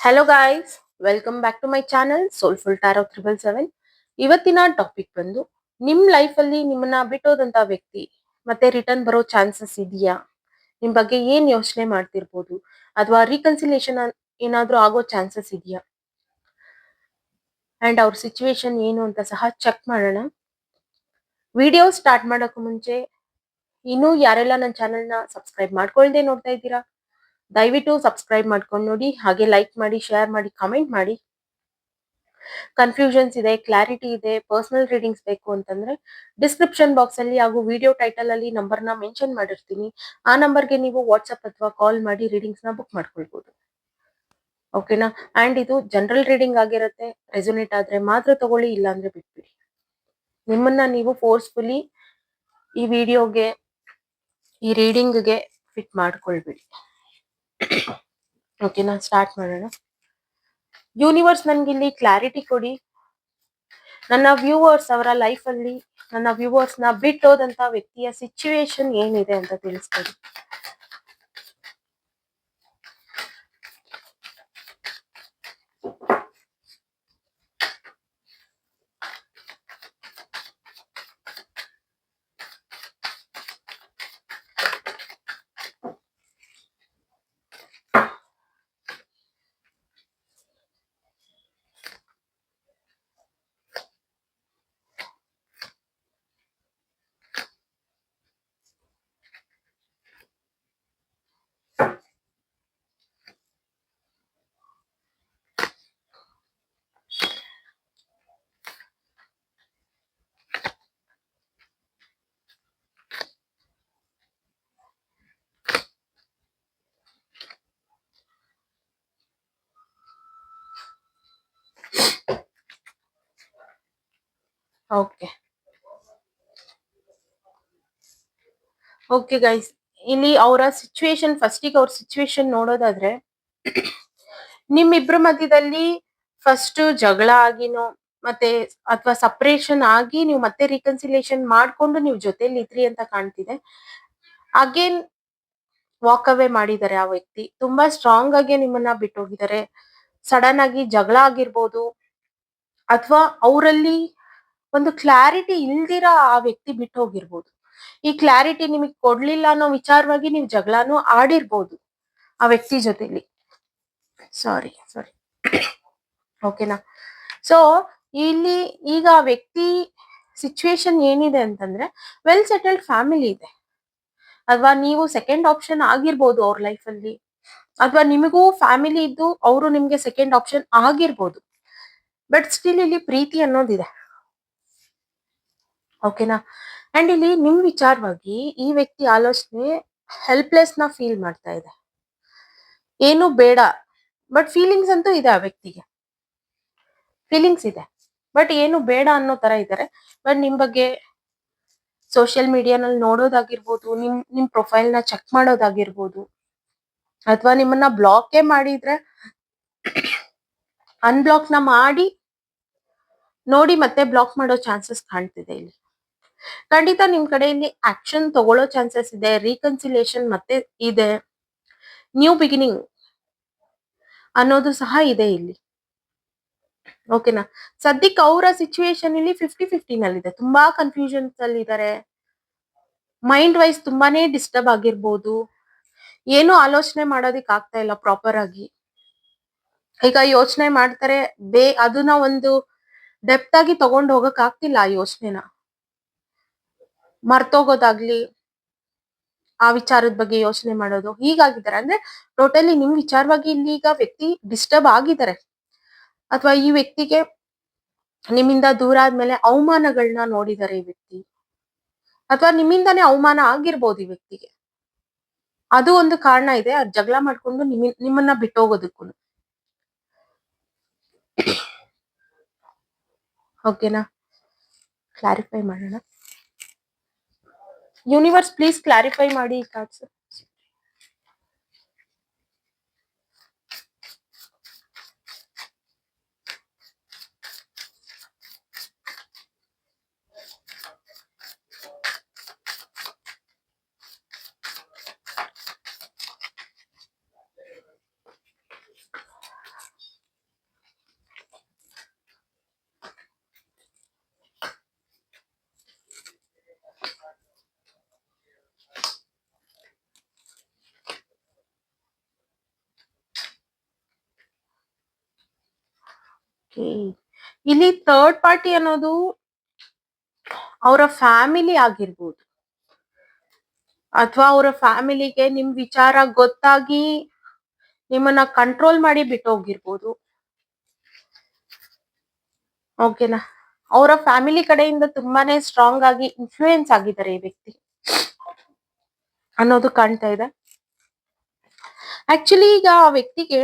Hello guys welcome back to my channel soulful tarot triple seven ಇವತ್ತಿನ topic ಬಂದು ನಿಮ್ life ಅಲ್ಲಿ ನಿಮ್ಮನ್ನ ಬಿಟ್ಟೋದಂತ ವ್ಯಕ್ತಿ ಮತ್ತೆ ರಿಟರ್ನ್ ಬರೋ ಚಾನ್ಸಸ್ ಇದೆಯಾ? ನಿಮ್ ಬಗ್ಗೆ ಏನ್ ಯೋಚನೆ ಮಾಡ್ತಿರ್ಬೋದು? ಅಥವಾ ರೀಕನ್ಸಿಲೇಷನ್ ಏನಾದ್ರೂ ಆಗೋ ಚಾನ್ಸಸ್ ಇದೆಯಾ? ಅಂಡ್ ಅವ್ರ ಸಿಚುವೇಶನ್ ಏನು ಅಂತ ಸಹ ಚೆಕ್ ಮಾಡೋಣ. ವಿಡಿಯೋ ಸ್ಟಾರ್ಟ್ ಮಾಡೋಕ್ಕೂ ಮುಂಚೆ ಇನ್ನೂ ಯಾರೆಲ್ಲ ನನ್ನ ಚಾನೆಲ್ನ ಸಬ್ಸ್ಕ್ರೈಬ್ ಮಾಡ್ಕೊಳ್ದೆ ನೋಡ್ತಾ ಇದ್ದೀರಾ? ದಯವಿಟ್ಟು ಸಬ್ಸ್ಕ್ರೈಬ್ ಮಾಡ್ಕೊಂಡು ನೋಡಿ, ಹಾಗೆ ಲೈಕ್ ಮಾಡಿ ಶೇರ್ ಮಾಡಿ ಕಮೆಂಟ್ ಮಾಡಿ. ಕನ್ಫ್ಯೂಷನ್ಸ್ ಇದೆ ಕ್ಲಾರಿಟಿ ಇದೆ ಪರ್ಸನಲ್ ರೀಡಿಂಗ್ಸ್ ಬೇಕು ಅಂತಂದ್ರೆ ಡಿಸ್ಕ್ರಿಪ್ಷನ್ ಬಾಕ್ಸ್ ಅಲ್ಲಿ ಹಾಗೂ ವಿಡಿಯೋ ಟೈಟಲ್ ಅಲ್ಲಿ ನಂಬರ್ನ ಮೆನ್ಷನ್ ಮಾಡಿರ್ತೀನಿ. ಆ ನಂಬರ್ಗೆ ನೀವು ವಾಟ್ಸ್ಆಪ್ ಅಥವಾ ಕಾಲ್ ಮಾಡಿ ರೀಡಿಂಗ್ಸ್ನ ಬುಕ್ ಮಾಡ್ಕೊಳ್ಬಹುದು ಓಕೆನಾ ಅಂಡ್ ಇದು ಜನರಲ್ ರೀಡಿಂಗ್ ಆಗಿರುತ್ತೆ ರೆಸೊನೇಟ್ ಆದ್ರೆ ಮಾತ್ರ ತಗೊಳ್ಳಿ ಇಲ್ಲ ಅಂದ್ರೆ ಬಿಟ್ಬಿಡಿ. ನಿಮ್ಮನ್ನ ನೀವು ಫೋರ್ಸ್ಫುಲಿ ಈ ವಿಡಿಯೋಗೆ ಈ ರೀಡಿಂಗ್ಗೆ ಫಿಟ್ ಮಾಡ್ಕೊಳ್ಬಿಡಿ. ಓಕೆನಾ ಸ್ಟಾರ್ಟ್ ಮಾಡೋಣ. ಯೂನಿವರ್ಸ್ ನನಗಿಲ್ಲಿ ಕ್ಲಾರಿಟಿ ಕೊಡಿ. ನನ್ನ ವ್ಯೂವರ್ಸ್ ಅವರ ಲೈಫ್ ಅಲ್ಲಿ ನನ್ನ ವ್ಯೂವರ್ಸ್ನ ಬಿಟ್ಟೋದಂತ ವ್ಯಕ್ತಿಯ ಸಿಚುವೇಶನ್ ಏನಿದೆ ಅಂತ ತಿಳಿಸ್ಕೊಡಿ. ಓಕೆ ಓಕೆ ಗೈಸ್ ಇಲ್ಲಿ ಅವರ ಸಿಚುವೇಶನ್ ಫಸ್ಟಿಗೆ ಅವ್ರ ಸಿಚುವೇಶನ್ ನೋಡೋದಾದ್ರೆ, ನಿಮ್ಮಿಬ್ರ ಮಧ್ಯದಲ್ಲಿ ಫಸ್ಟ್ ಜಗಳ ಆಗಿನೋ, ಮತ್ತೆ ಅಥವಾ ಸಪರೇಷನ್ ಆಗಿ ನೀವು ಮತ್ತೆ ರಿಕನ್ಸಿಲೇಷನ್ ಮಾಡ್ಕೊಂಡು ನೀವು ಜೊತೆಲಿ ಇದ್ರಿ ಅಂತ ಕಾಣ್ತಿದೆ. ಅಗೇನ್ ವಾಕ್ ಅವೇ ಮಾಡಿದ್ದಾರೆ ಆ ವ್ಯಕ್ತಿ. ತುಂಬಾ ಸ್ಟ್ರಾಂಗ್ ಆಗಿ ನಿಮ್ಮನ್ನ ಬಿಟ್ಟೋಗಿದ್ದಾರೆ. ಸಡನ್ ಆಗಿ ಜಗಳ ಆಗಿರ್ಬೋದು, ಅಥವಾ ಅವರಲ್ಲಿ ಒಂದು ಕ್ಲಾರಿಟಿ ಇಲ್ದಿರ ಆ ವ್ಯಕ್ತಿ ಬಿಟ್ಟು ಹೋಗಿರ್ಬೋದು. ಈ ಕ್ಲಾರಿಟಿ ನಿಮಗೆ ಕೊಡ್ಲಿಲ್ಲ ಅನ್ನೋ ವಿಚಾರವಾಗಿ ನೀವು ಜಗಳನೂ ಆಡಿರ್ಬೋದು ಆ ವ್ಯಕ್ತಿ ಜೊತೆಲಿ. ಸಾರಿ ಸಾರಿ ಓಕೆನಾ ಸೊ ಇಲ್ಲಿ ಈಗ ವ್ಯಕ್ತಿ ಸಿಚುವೇಶನ್ ಏನಿದೆ ಅಂತಂದ್ರೆ ವೆಲ್ ಸೆಟಲ್ಡ್ ಫ್ಯಾಮಿಲಿ ಇದೆ. ಅಥವಾ ನೀವು ಸೆಕೆಂಡ್ ಆಪ್ಷನ್ ಆಗಿರ್ಬೋದು ಅವ್ರ ಲೈಫ್ ಅಲ್ಲಿ. ಅಥವಾ ನಿಮಗೂ ಫ್ಯಾಮಿಲಿ ಇದ್ದು ಅವರು ನಿಮ್ಗೆ ಸೆಕೆಂಡ್ ಆಪ್ಷನ್ ಆಗಿರ್ಬೋದು. ಬಟ್ ಸ್ಟಿಲ್ ಇಲ್ಲಿ ಪ್ರೀತಿ ಅನ್ನೋದಿದೆ. ಓಕೆನಾ ಅಂಡ್ ಇಲ್ಲಿ ನಿಮ್ಮ ವಿಚಾರವಾಗಿ ಈ ವ್ಯಕ್ತಿ ಆಲೋಚನೆ ಹೆಲ್ಪ್ಲೆಸ್ನ ಫೀಲ್ ಮಾಡ್ತಾ ಇದೆ. ಏನು ಬೇಡ ಬಟ್ ಫೀಲಿಂಗ್ಸ್ ಅಂತೂ ಇದೆ ಆ ವ್ಯಕ್ತಿಗೆ. ಫೀಲಿಂಗ್ಸ್ ಇದೆ ಬಟ್ ಏನು ಬೇಡ ಅನ್ನೋ ತರ ಇದ್ದಾರೆ. ಬಟ್ ನಿಮ್ಮ ಬಗ್ಗೆ ಸೋಷಿಯಲ್ ಮೀಡಿಯಾನಲ್ಲಿ ನೋಡೋದಾಗಿರ್ಬೋದು, ನಿಮ್ ನಿಮ್ಮ ಪ್ರೊಫೈಲ್ ಚೆಕ್ ಮಾಡೋದಾಗಿರ್ಬೋದು, ಅಥವಾ ನಿಮ್ಮನ್ನ ಬ್ಲಾಕೇ ಮಾಡಿದ್ರೆ ಅನ್ಬ್ಲಾಕ್ನ ಮಾಡಿ, ನೋಡಿ ಮತ್ತೆ ಬ್ಲಾಕ್ ಮಾಡೋ ಚಾನ್ಸಸ್ ಕಾಣ್ತಿದೆ ಇಲ್ಲಿ. ಖಂಡಿತ ನಿಮ್ ಕಡೆಯಲ್ಲಿ ಆಕ್ಷನ್ ತಗೊಳ್ಳೋ ಚಾನ್ಸಸ್ ಇದೆ ರೀಕನ್ಸಿಲೇಷನ್ ಮತ್ತೆ ಇದೆ. ನ್ಯೂ ಬಿಗಿನಿಂಗ್ ಅನ್ನೋದು ಸಹ ಇದೆ ಇಲ್ಲಿ. ಓಕೆನಾ ಸದ್ಯಕ್ಕೆ ಅವರ ಸಿಚುವೇಶನ್ ಇಲ್ಲಿ ಫಿಫ್ಟಿ ಫಿಫ್ಟಿ ನಲ್ಲಿದೆ. ತುಂಬಾ ಕನ್ಫ್ಯೂಷನ್ಸ್ ಅಲ್ಲಿ ಇದ್ದಾರೆ ಮೈಂಡ್ ವೈಸ್ ತುಂಬಾನೇ ಡಿಸ್ಟರ್ಬ್ ಆಗಿರ್ಬೋದು. ಏನು ಆಲೋಚನೆ ಮಾಡೋದಿಕ್ ಆಗ್ತಾ ಇಲ್ಲ ಪ್ರಾಪರ್ ಆಗಿ. ಈಗ ಯೋಚನೆ ಮಾಡ್ತಾರೆ, ಬೇ ಅದನ್ನ ಒಂದು ಡೆಪ್ತ್ ಆಗಿ ತಗೊಂಡ್ ಹೋಗಕ್ ಆಗ್ತಿಲ್ಲ ಆ ಯೋಚನೆನ. ಮರ್ತೋಗೋದಾಗ್ಲಿ ಆ ವಿಚಾರದ ಬಗ್ಗೆ ಯೋಚನೆ ಮಾಡೋದು ಹೀಗಾಗಿದ್ದಾರೆ. ಅಂದ್ರೆ ಟೋಟಲಿ ನಿಮ್ ವಿಚಾರವಾಗಿ ಇಲ್ಲಿ ಈಗ ವ್ಯಕ್ತಿ ಡಿಸ್ಟರ್ಬ್ ಆಗಿದ್ದಾರೆ. ಅಥವಾ ಈ ವ್ಯಕ್ತಿಗೆ ನಿಮ್ಮಿಂದ ದೂರ ಆದ್ಮೇಲೆ ಅವಮಾನಗಳನ್ನ ನೋಡಿದ್ದಾರೆ ಈ ವ್ಯಕ್ತಿ. ಅಥವಾ ನಿಮ್ಮಿಂದಾನೇ ಅವಮಾನ ಆಗಿರ್ಬೋದು ಈ ವ್ಯಕ್ತಿಗೆ. ಅದು ಒಂದು ಕಾರಣ ಇದೆ. ಅದ್ ಜಗಳ ಮಾಡ್ಕೊಂಡು ನಿಮ್ ನಿಮ್ಮನ್ನ ಬಿಟ್ಟೋಗೋದಕ್ಕೂ ಓಕೆನಾ ಕ್ಲಾರಿಫೈ ಮಾಡೋಣ. ಯೂನಿವರ್ಸ್ ಪ್ಲೀಸ್ ಕ್ಲಾರಿಫೈ ಮಾಡಿ ಈ ಕಾರ್ಡ್ಸ್ ಓಕೆ. ಇಲ್ಲಿ ಥರ್ಡ್ ಪಾರ್ಟಿ ಅನ್ನೋದು ಅವರ ಫ್ಯಾಮಿಲಿ ಆಗಿರ್ಬೋದು. ಅಥವಾ ಅವರ ಫ್ಯಾಮಿಲಿಗೆ ನಿಮ್ ವಿಚಾರ ಗೊತ್ತಾಗಿ ನಿಮ್ಮನ್ನ ಕಂಟ್ರೋಲ್ ಮಾಡಿ ಬಿಟ್ಟೋಗಿರ್ಬೋದು ಓಕೆನಾ ಅವರ ಫ್ಯಾಮಿಲಿ ಕಡೆಯಿಂದ ತುಂಬಾನೇ ಸ್ಟ್ರಾಂಗ್ ಆಗಿ ಇನ್ಫ್ಲೂಯೆನ್ಸ್ ಆಗಿದ್ದಾರೆ ಈ ವ್ಯಕ್ತಿ. ಅನ್ನೋದು ಕಾಣ್ತಾ ಇದೆ. ಆಕ್ಚುಲಿ ಈಗ ಆ ವ್ಯಕ್ತಿಗೆ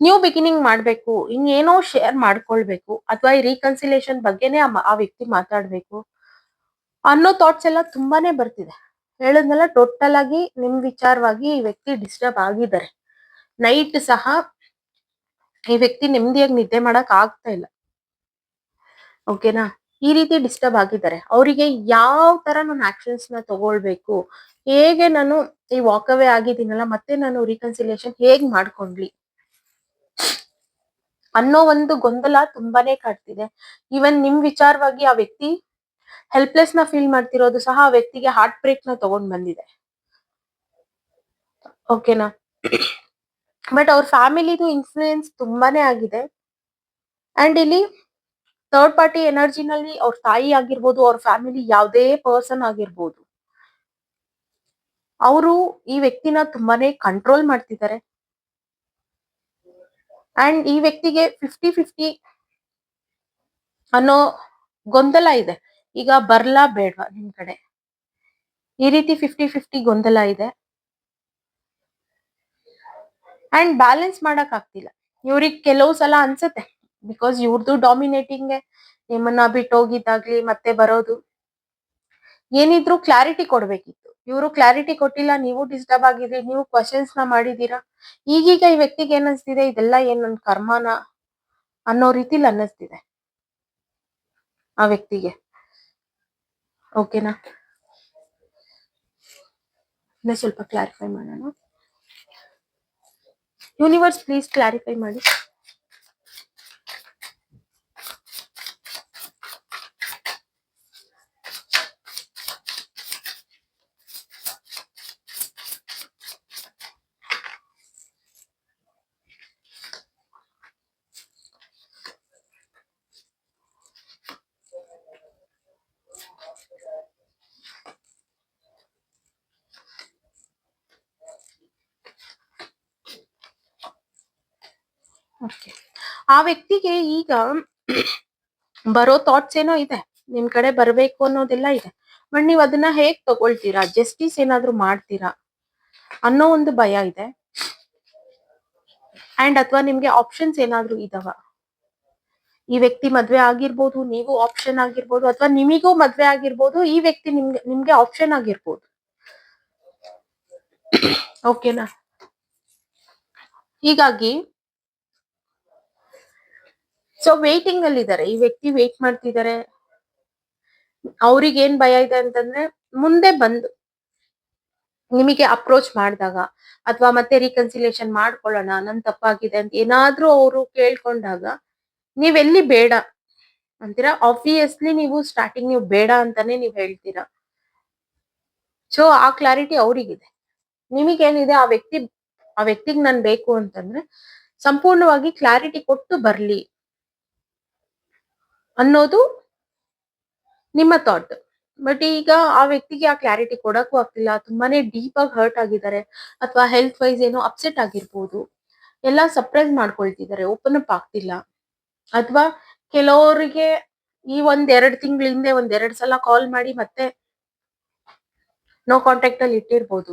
ನ್ಯೂ ಬಿಗಿನಿಂಗ್ ಮಾಡ್ಬೇಕು, ಇನ್ನೇನೋ ಶೇರ್ ಮಾಡ್ಕೊಳ್ಬೇಕು, ಅಥವಾ ಈ ರೀಕನ್ಸಿಲೇಷನ್ ಬಗ್ಗೆನೇ ಆ ವ್ಯಕ್ತಿ ಮಾತಾಡ್ಬೇಕು ಅನ್ನೋ ಥಾಟ್ಸ್ ಎಲ್ಲ ತುಂಬಾನೇ ಬರ್ತಿದೆ. ಹೇಳದ್ನೆಲ್ಲ ಟೋಟಲ್ ಆಗಿ ನಿಮ್ ವಿಚಾರವಾಗಿ ಈ ವ್ಯಕ್ತಿ ಡಿಸ್ಟರ್ಬ್ ಆಗಿದ್ದಾರೆ. ನೈಟ್ ಸಹ ಈ ವ್ಯಕ್ತಿ ನೆಮ್ಮದಿಯಾಗಿ ನಿದ್ದೆ ಮಾಡಕ್ ಆಗ್ತಾ ಇಲ್ಲ. ಓಕೆನಾ ಈ ರೀತಿ ಡಿಸ್ಟರ್ಬ್ ಆಗಿದ್ದಾರೆ. ಅವರಿಗೆ ಯಾವ ತರ ನಾನು ಆಕ್ಷನ್ಸ್ನ ತಗೊಳ್ಬೇಕು, ಹೇಗೆ ನಾನು ಈ ವಾಕ್ ಅವೇ ಆಗಿದ್ದೀನಲ್ಲ, ಮತ್ತೆ ನಾನು ರೀಕನ್ಸಿಲೇಷನ್ ಹೇಗ್ ಮಾಡ್ಕೊಂಡ್ಲಿ? ಅನ್ನೋ ಒಂದು ಗೊಂದಲ ತುಂಬಾನೇ ಕಾಡ್ತಿದೆ. ಈವನ್ ನಿಮ್ ವಿಚಾರವಾಗಿ ಆ ವ್ಯಕ್ತಿ ಹೆಲ್ಪ್ಲೆಸ್ನ ಫೀಲ್ ಮಾಡ್ತಿರೋದು ಸಹ ಆ ವ್ಯಕ್ತಿಗೆ ಹಾರ್ಟ್ ಬ್ರೇಕ್ನ ತಗೊಂಡ್ ಬಂದಿದೆ. ಓಕೆನಾ ಬಟ್ ಅವ್ರ ಫ್ಯಾಮಿಲಿದು ಇನ್ಫ್ಲೂಯೆನ್ಸ್ ತುಂಬಾನೇ ಆಗಿದೆ. ಅಂಡ್ ಇಲ್ಲಿ ಥರ್ಡ್ ಪಾರ್ಟಿ ಎನರ್ಜಿನಲ್ಲಿ ಅವ್ರ ತಾಯಿ ಆಗಿರ್ಬೋದು, ಅವ್ರ ಫ್ಯಾಮಿಲಿ ಯಾವುದೇ ಪರ್ಸನ್ ಆಗಿರ್ಬೋದು, ಅವರು ಈ ವ್ಯಕ್ತಿನ ತುಂಬಾನೇ ಕಂಟ್ರೋಲ್ ಮಾಡ್ತಿದ್ದಾರೆ. ಅಂಡ್ ಈ ವ್ಯಕ್ತಿಗೆ ಫಿಫ್ಟಿ ಫಿಫ್ಟಿ ಅನ್ನೋ ಗೊಂದಲ ಇದೆ. ಈಗ ಬರ್ಲಾ ಬೇಡ್ವಾ ನಿಮ್ ಕಡೆ? ಈ ರೀತಿ ಫಿಫ್ಟಿ ಫಿಫ್ಟಿ ಗೊಂದಲ ಇದೆ. ಅಂಡ್ ಬ್ಯಾಲೆನ್ಸ್ ಮಾಡಕ್ ಆಗ್ತಿಲ್ಲ. ಇವ್ರಿಗೆ ಕೆಲವು ಸಲ ಅನ್ಸುತ್ತೆ. ಬಿಕಾಸ್ ಇವ್ರದ್ದು ಡಾಮಿನೇಟಿಂಗ್ ನಿಮ್ಮನ್ನ ಬಿಟ್ಟು ಹೋಗಿದ್ದಾಗ್ಲಿ ಮತ್ತೆ ಬರೋದು. ಏನಿದ್ರು ಕ್ಲಾರಿಟಿ ಕೊಡ್ಬೇಕಿತ್ತು. ಇವರು ಕ್ಲಾರಿಟಿ ಕೊಟ್ಟಿಲ್ಲ, ನೀವು ಡಿಸ್ಟರ್ಬ್ ಆಗಿದ್ರಿ, ನೀವು ಕ್ವಶನ್ಸ್ನ ಮಾಡಿದೀರಾ ಈಗೀಗ ಈ ವ್ಯಕ್ತಿಗೆ ಏನ್ ಅನ್ಸ್ತಿದೆ ಇದೆಲ್ಲ ಏನ್ ನನ್ ಕರ್ಮಾನ ಅನ್ನೋ ರೀತಿಲಿ ಅನ್ನಿಸ್ತಿದೆ ಆ ವ್ಯಕ್ತಿಗೆ. ಓಕೆನಾ ಇನ್ನ ಸ್ವಲ್ಪ ಕ್ಲಾರಿಫೈ ಮಾಡೋಣ. ಯೂನಿವರ್ಸ್ ಪ್ಲೀಸ್ ಕ್ಲಾರಿಫೈ ಮಾಡಿ. ಓಕೆ ಆ ವ್ಯಕ್ತಿಗೆ ಈಗ ಬರೋ ಥಾಟ್ಸ್ ಏನೋ ಇದೆ. ನಿಮ್ ಕಡೆ ಬರ್ಬೇಕು ಅನ್ನೋದೆಲ್ಲ ಇದೆ. ಬಟ್ ನೀವ್ ಅದನ್ನ ಹೇಗ್ ತಗೊಳ್ತೀರಾ? ಜಸ್ಟಿಸ್ ಏನಾದ್ರು ಮಾಡ್ತೀರಾ? ಅನ್ನೋ ಒಂದು ಭಯ ಇದೆ. ಅಂಡ್ ಅಥವಾ ನಿಮ್ಗೆ ಆಪ್ಷನ್ಸ್ ಏನಾದ್ರು ಇದಾವ? ಈ ವ್ಯಕ್ತಿ ಮದ್ವೆ ಆಗಿರ್ಬೋದು, ನೀವು ಆಪ್ಷನ್ ಆಗಿರ್ಬೋದು, ಅಥವಾ ನಿಮಿಗೂ ಮದ್ವೆ ಆಗಿರ್ಬೋದು, ಈ ವ್ಯಕ್ತಿ ನಿಮ್ಗೆ ನಿಮ್ಗೆ ಆಪ್ಷನ್ ಆಗಿರ್ಬೋದು. ಓಕೆನಾ ಹೀಗಾಗಿ ಸೊ ವೇಟಿಂಗ್ ಅಲ್ಲಿ ಇದಾರೆ ಈ ವ್ಯಕ್ತಿ ವೇಟ್ ಮಾಡ್ತಿದ್ದಾರೆ. ಅವ್ರಿಗೆ ಏನ್ ಭಯ ಇದೆ ಅಂತಂದ್ರೆ, ಮುಂದೆ ಬಂದು ನಿಮಗೆ ಅಪ್ರೋಚ್ ಮಾಡಿದಾಗ ಅಥವಾ ಮತ್ತೆ ರೀಕನ್ಸಿಲೇಷನ್ ಮಾಡ್ಕೊಳ್ಳೋಣ, ನನ್ ತಪ್ಪಾಗಿದೆ ಅಂತ ಏನಾದ್ರೂ ಅವರು ಕೇಳ್ಕೊಂಡಾಗ ನೀವೆಲ್ಲಿ ಬೇಡ ಅಂತೀರಾ? ಆಬ್ವಿಯಸ್ಲಿ ನೀವು ಸ್ಟಾರ್ಟಿಂಗ್ ನೀವು ಬೇಡ ಅಂತಾನೆ ನೀವು ಹೇಳ್ತೀರಾ? ಸೊ ಆ ಕ್ಲಾರಿಟಿ ಅವ್ರಿಗಿದೆ. ನಿಮಗೇನಿದೆ? ಆ ವ್ಯಕ್ತಿ, ಆ ವ್ಯಕ್ತಿಗೆ ನಾನ್ ಬೇಕು ಅಂತಂದ್ರೆ, ಸಂಪೂರ್ಣವಾಗಿ ಕ್ಲಾರಿಟಿ ಕೊಟ್ಟು ಬರ್ಲಿ. ಅನ್ನೋದು ನಿಮ್ಮ ಥಾಟ್ ಬಟ್ ಈಗ ಆ ವ್ಯಕ್ತಿಗೆ ಆ ಕ್ಲಾರಿಟಿ ಕೊಡಕ್ಕೂ ಆಗ್ತಿಲ್ಲ. ತುಂಬಾನೇ ಡೀಪ್ ಆಗಿ ಹರ್ಟ್ ಆಗಿದ್ದಾರೆ. ಅಥವಾ ಹೆಲ್ತ್ ವೈಸ್ ಏನೋ ಅಪ್ಸೆಟ್ ಆಗಿರ್ಬೋದು. ಎಲ್ಲ ಸರ್ಪ್ರೈಸ್ ಮಾಡ್ಕೊಳ್ತಿದ್ದಾರೆ. ಓಪನ್ ಅಪ್ ಆಗ್ತಿಲ್ಲ. ಅಥವಾ ಕೆಲವರಿಗೆ ಈ ಒಂದ್ ಎರಡ್ ತಿಂಗಳ ಹಿಂದೆ ಒಂದ್ ಎರಡ್ ಸಲ ಕಾಲ್ ಮಾಡಿ ಮತ್ತೆ ನೋ ಕಾಂಟ್ಯಾಕ್ಟ್ ಅಲ್ಲಿ ಇಟ್ಟಿರ್ಬೋದು.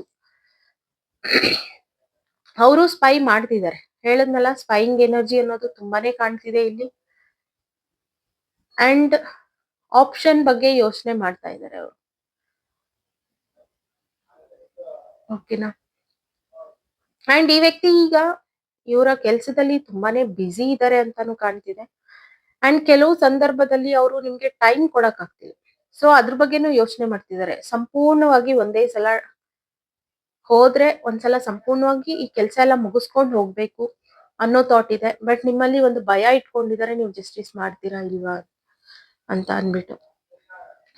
ಅವರು ಸ್ಪೈ ಮಾಡ್ತಿದ್ದಾರೆ. ಹೇಳದ್ನಲ್ಲ ಸ್ಪೈಯಿಂಗ್ ಎನರ್ಜಿ ಅನ್ನೋದು ತುಂಬಾನೇ ಕಾಣ್ತಿದೆ ಇಲ್ಲಿ. ಅಂಡ್ ಆಪ್ಷನ್ ಬಗ್ಗೆ ಯೋಚನೆ ಮಾಡ್ತಾ ಇದ್ದಾರೆ ಅವರು. ಓಕೆನಾ ಅಂಡ್ ಈ ವ್ಯಕ್ತಿ ಈಗ ಇವರ ಕೆಲಸದಲ್ಲಿ ತುಂಬಾನೇ ಬ್ಯುಸಿ ಇದ್ದಾರೆ ಅಂತಾನು ಕಾಣ್ತಿದೆ. ಅಂಡ್ ಕೆಲವು ಸಂದರ್ಭದಲ್ಲಿ ಅವರು ನಿಮ್ಗೆ ಟೈಮ್ ಕೊಡಕ್ ಆಗ್ತಿಲ್ಲ. ಸೊ ಅದ್ರ ಬಗ್ಗೆನೂ ಯೋಚನೆ ಮಾಡ್ತಿದ್ದಾರೆ ಸಂಪೂರ್ಣವಾಗಿ ಒಂದೇ ಸಲ ಹೋದ್ರೆ ಒಂದ್ಸಲ ಸಂಪೂರ್ಣವಾಗಿ ಈ ಕೆಲಸ ಎಲ್ಲ ಮುಗಿಸ್ಕೊಂಡು ಹೋಗ್ಬೇಕು ಅನ್ನೋ ಥಾಟ್ ಇದೆ. ಬಟ್ ನಿಮ್ಮಲ್ಲಿ ಒಂದು ಭಯ ಇಟ್ಕೊಂಡಿದ್ದಾರೆ, ನೀವು ಜಸ್ಟಿಸ್ ಮಾಡ್ತೀರಾ ಇಲ್ವಾ ಅಂತ ಅಂದ್ಬಿಟ್ಟು.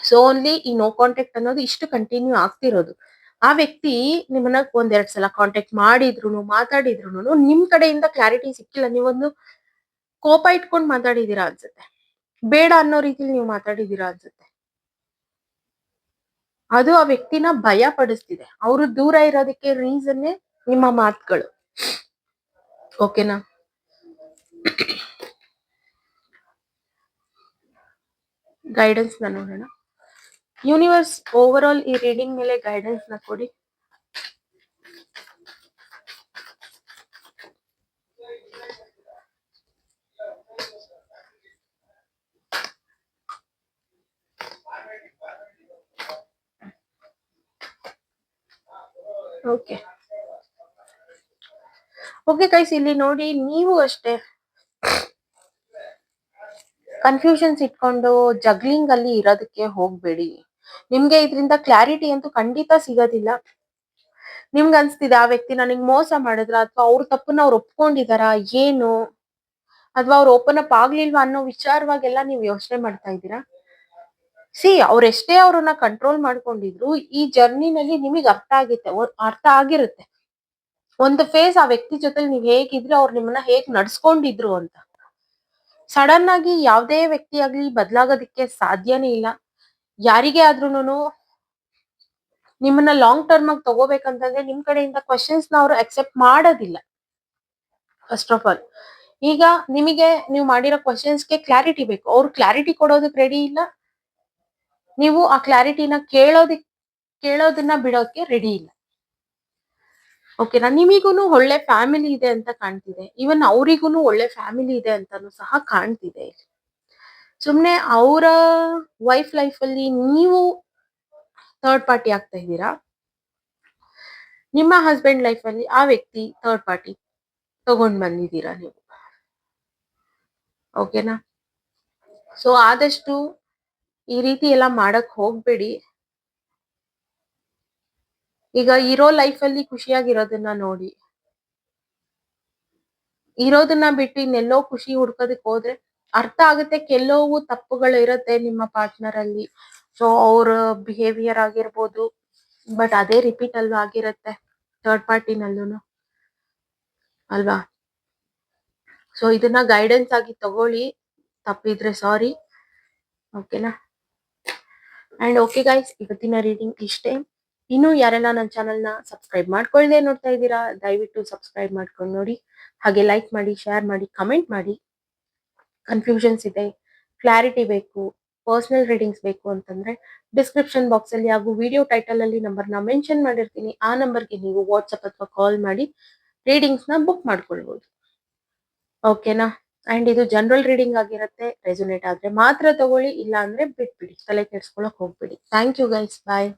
ಸೊ ಓನ್ಲಿ ಈ ನೋ ಕಾಂಟ್ಯಾಕ್ಟ್ ಅನ್ನೋದು ಇಷ್ಟು ಕಂಟಿನ್ಯೂ ಆಗ್ತಿರೋದು. ಆ ವ್ಯಕ್ತಿ ನಿಮ್ಮನ್ನ ಒಂದೆರಡು ಸಲ ಕಾಂಟ್ಯಾಕ್ಟ್ ಮಾಡಿದ್ರು ಮಾತಾಡಿದ್ರು ನಿಮ್ ಕಡೆಯಿಂದ ಕ್ಲಾರಿಟಿ ಸಿಕ್ಕಿಲ್ಲ. ನೀವೊಂದು ಕೋಪ ಇಟ್ಕೊಂಡು ಮಾತಾಡಿದೀರಾ ಅನ್ಸುತ್ತೆ. ಬೇಡ ಅನ್ನೋ ರೀತಿಲಿ ನೀವು ಮಾತಾಡಿದೀರಾ ಅನ್ಸುತ್ತೆ. ಅದು ಆ ವ್ಯಕ್ತಿನ ಭಯ ಪಡಿಸ್ತಿದೆ. ಅವರು ದೂರ ಇರೋದಕ್ಕೆ ರೀಸನ್ನೇ ನಿಮ್ಮ ಮಾತುಗಳು. ಓಕೆನಾ ಗೈಡೆನ್ಸ್ನ ನೋಡೋಣ. ಯೂನಿವರ್ಸ್ ಓವರ್ ಆಲ್ ಈ ರೀಡಿಂಗ್ ಮೇಲೆ ಗೈಡೆನ್ಸ್ನ ಕೊಡಿ. ಓಕೆ ಓಕೆ ಕೈಸ್ ಇಲ್ಲಿ ನೋಡಿ ನೀವು ಅಷ್ಟೇ ಕನ್ಫ್ಯೂಷನ್ಸ್ ಇಟ್ಕೊಂಡು ಜಗ್ಲಿಂಗ್ ಅಲ್ಲಿ ಇರೋದಕ್ಕೆ ಹೋಗ್ಬೇಡಿ. ನಿಮ್ಗೆ ಇದರಿಂದ ಕ್ಲಾರಿಟಿ ಅಂತೂ ಖಂಡಿತ ಸಿಗೋದಿಲ್ಲ. ನಿಮ್ಗೆ ಅನ್ಸ್ತಿದೆ ಆ ವ್ಯಕ್ತಿ ನನಗೆ ಮೋಸ ಮಾಡಿದ್ರ ಅಥವಾ ಅವ್ರ ತಪ್ಪನ್ನ ಅವ್ರು ಒಪ್ಕೊಂಡಿದಾರ, ಏನು? ಅಥವಾ ಅವ್ರು ಓಪನ್ ಅಪ್ ಆಗ್ಲಿಲ್ವಾ ಅನ್ನೋ ವಿಚಾರವಾಗೆಲ್ಲ ನೀವು ಯೋಚನೆ ಮಾಡ್ತಾ ಇದ್ದೀರಾ? ಸಿ ಅವ್ರೆಷ್ಟೇ ಅವ್ರನ್ನ ಕಂಟ್ರೋಲ್ ಮಾಡ್ಕೊಂಡಿದ್ರು ಈ ಜರ್ನಿನಲ್ಲಿ ನಿಮಗೆ ಅರ್ಥ ಆಗಿತ್ತೆ ಅರ್ಥ ಆಗಿರುತ್ತೆ. ಒಂದು ಫೇಸ್ ಆ ವ್ಯಕ್ತಿ ಜೊತೆ ನೀವ್ ಹೇಗಿದ್ರೆ ಅವ್ರು ನಿಮ್ಮನ್ನ ಹೇಗ್ ನಡ್ಸ್ಕೊಂಡಿದ್ರು ಅಂತ. ಸಡನ್ ಆಗಿ ಯಾವುದೇ ವ್ಯಕ್ತಿ ಆಗ್ಲಿ ಬದಲಾಗೋದಕ್ಕೆ ಸಾಧ್ಯನೇ ಇಲ್ಲ. ಯಾರಿಗೆ ಆದ್ರೂನು ನಿಮ್ಮನ್ನ ಲಾಂಗ್ ಟರ್ಮ್ ಆಗಿ ತಗೋಬೇಕಂತಂದ್ರೆ ನಿಮ್ ಕಡೆಯಿಂದ ಕ್ವಶನ್ಸ್ನ ಅವರು ಅಕ್ಸೆಪ್ಟ್ ಮಾಡೋದಿಲ್ಲ. ಫಸ್ಟ್ ಆಫ್ ಆಲ್ ಈಗ ನಿಮಗೆ ನೀವು ಮಾಡಿರೋ ಕ್ವಶನ್ಸ್ಗೆ ಕ್ಲಾರಿಟಿ ಬೇಕು. ಅವ್ರು ಕ್ಲಾರಿಟಿ ಕೊಡೋದಕ್ಕೆ ರೆಡಿ ಇಲ್ಲ. ನೀವು ಆ ಕ್ಲಾರಿಟಿನ ಕೇಳೋದಿಕ್, ಕೇಳೋದನ್ನ ಬಿಡೋಕೆ ರೆಡಿ ಇಲ್ಲ. ಓಕೆನಾ ನಿಮಿಗೂನು ಒಳ್ಳೆ ಫ್ಯಾಮಿಲಿ ಇದೆ ಅಂತ ಕಾಣ್ತಿದೆ. ಈವನ್ ಅವರಿಗೂ ಒಳ್ಳೆ ಫ್ಯಾಮಿಲಿ ಇದೆ ಅಂತಾನು ಸಹ ಕಾಣ್ತಿದೆ ಸುಮ್ನೆ ಅವರ ವೈಫ್ ಲೈಫ್ ಅಲ್ಲಿ ನೀವು ಥರ್ಡ್ ಪಾರ್ಟಿ ಆಗ್ತಾ ಇದ್ದೀರಾ? ನಿಮ್ಮ ಹಸ್ಬೆಂಡ್ ಲೈಫ್ ಅಲ್ಲಿ ಆ ವ್ಯಕ್ತಿ ಥರ್ಡ್ ಪಾರ್ಟಿ ತಗೊಂಡ್ ಬಂದಿದ್ದೀರಾ ನೀವು? ಓಕೆನಾ ಸೊ ಆದಷ್ಟು ಈ ರೀತಿ ಎಲ್ಲ ಮಾಡಕ್ ಹೋಗ್ಬೇಡಿ. ಈಗ ಇರೋ ಲೈಫ್ ಅಲ್ಲಿ ಖುಷಿಯಾಗಿರೋದನ್ನ ನೋಡಿ. ಇರೋದನ್ನ ಬಿಟ್ಟು ಇನ್ನೆಲ್ಲೋ ಖುಷಿ ಹುಡ್ಕೋದಕ್ ಹೋದ್ರೆ ಅರ್ಥ ಆಗುತ್ತೆ ಕೆಲವು ತಪ್ಪುಗಳು ಇರುತ್ತೆ ನಿಮ್ಮ ಪಾರ್ಟ್ನರ್ ಅಲ್ಲಿ. ಸೊ ಅವ್ರ ಬಿಹೇವಿಯರ್ ಆಗಿರ್ಬೋದು ಬಟ್ ಅದೇ ರಿಪೀಟ್ ಅಲ್ವಾ ಆಗಿರುತ್ತೆ ಥರ್ಡ್ ಪಾರ್ಟಿನಲ್ಲೂ ಅಲ್ವಾ? ಸೊ ಇದನ್ನ ಗೈಡೆನ್ಸ್ ಆಗಿ ತಗೊಳ್ಳಿ. ತಪ್ಪಿದ್ರೆ ಸಾರಿ ಓಕೆನಾ ಅಂಡ್ ಓಕೆ ಗೈಸ್ ಇವತ್ತಿನ ರೀಡಿಂಗ್ ಇಷ್ಟೇ. ಇನ್ನು ಯಾರೆಲ್ಲ ನನ್ನ ಚಾನಲ್ನ ಸಬ್ಸ್ಕ್ರೈಬ್ ಮಾಡ್ಕೊಳ್ಳದೆ ನೋಡ್ತಾ ಇದ್ದೀರಾ, ದಯವಿಟ್ಟು ಸಬ್ಸ್ಕ್ರೈಬ್ ಮಾಡ್ಕೊಂಡು ನೋಡಿ. ಹಾಗೆ ಲೈಕ್ ಮಾಡಿ ಶೇರ್ ಮಾಡಿ ಕಮೆಂಟ್ ಮಾಡಿ. ಕನ್ಫ್ಯೂಷನ್ಸ್ ಇದೆ ಕ್ಲಾರಿಟಿ ಬೇಕು ಪರ್ಸನಲ್ ರೀಡಿಂಗ್ಸ್ ಬೇಕು ಅಂತಂದ್ರೆ ಡಿಸ್ಕ್ರಿಪ್ಷನ್ ಬಾಕ್ಸ್ ಅಲ್ಲಿ ಹಾಗೂ ವಿಡಿಯೋ ಟೈಟಲ್ ಅಲ್ಲಿ ನಂಬರ್ನ ಮೆನ್ಷನ್ ಮಾಡಿರ್ತೀನಿ. ಆ ನಂಬರ್ಗೆ ನೀವು ವಾಟ್ಸಪ್ ಅಥವಾ ಕಾಲ್ ಮಾಡಿ ರೀಡಿಂಗ್ಸ್ನ ಬುಕ್ ಮಾಡ್ಕೊಳ್ಬಹುದು ಓಕೆನಾ ಅಂಡ್ ಇದು ಜನರಲ್ ರೀಡಿಂಗ್ ಆಗಿರುತ್ತೆ ರೆಸೊನೇಟ್ ಆದ್ರೆ ಮಾತ್ರ ತಗೊಳ್ಳಿ ಇಲ್ಲ ಅಂದ್ರೆ ಬಿಟ್ಬಿಡಿ, ತಲೆ ಕೆಡ್ಸ್ಕೊಳಕ್ ಹೋಗ್ಬಿಡಿ. Thank you guys bye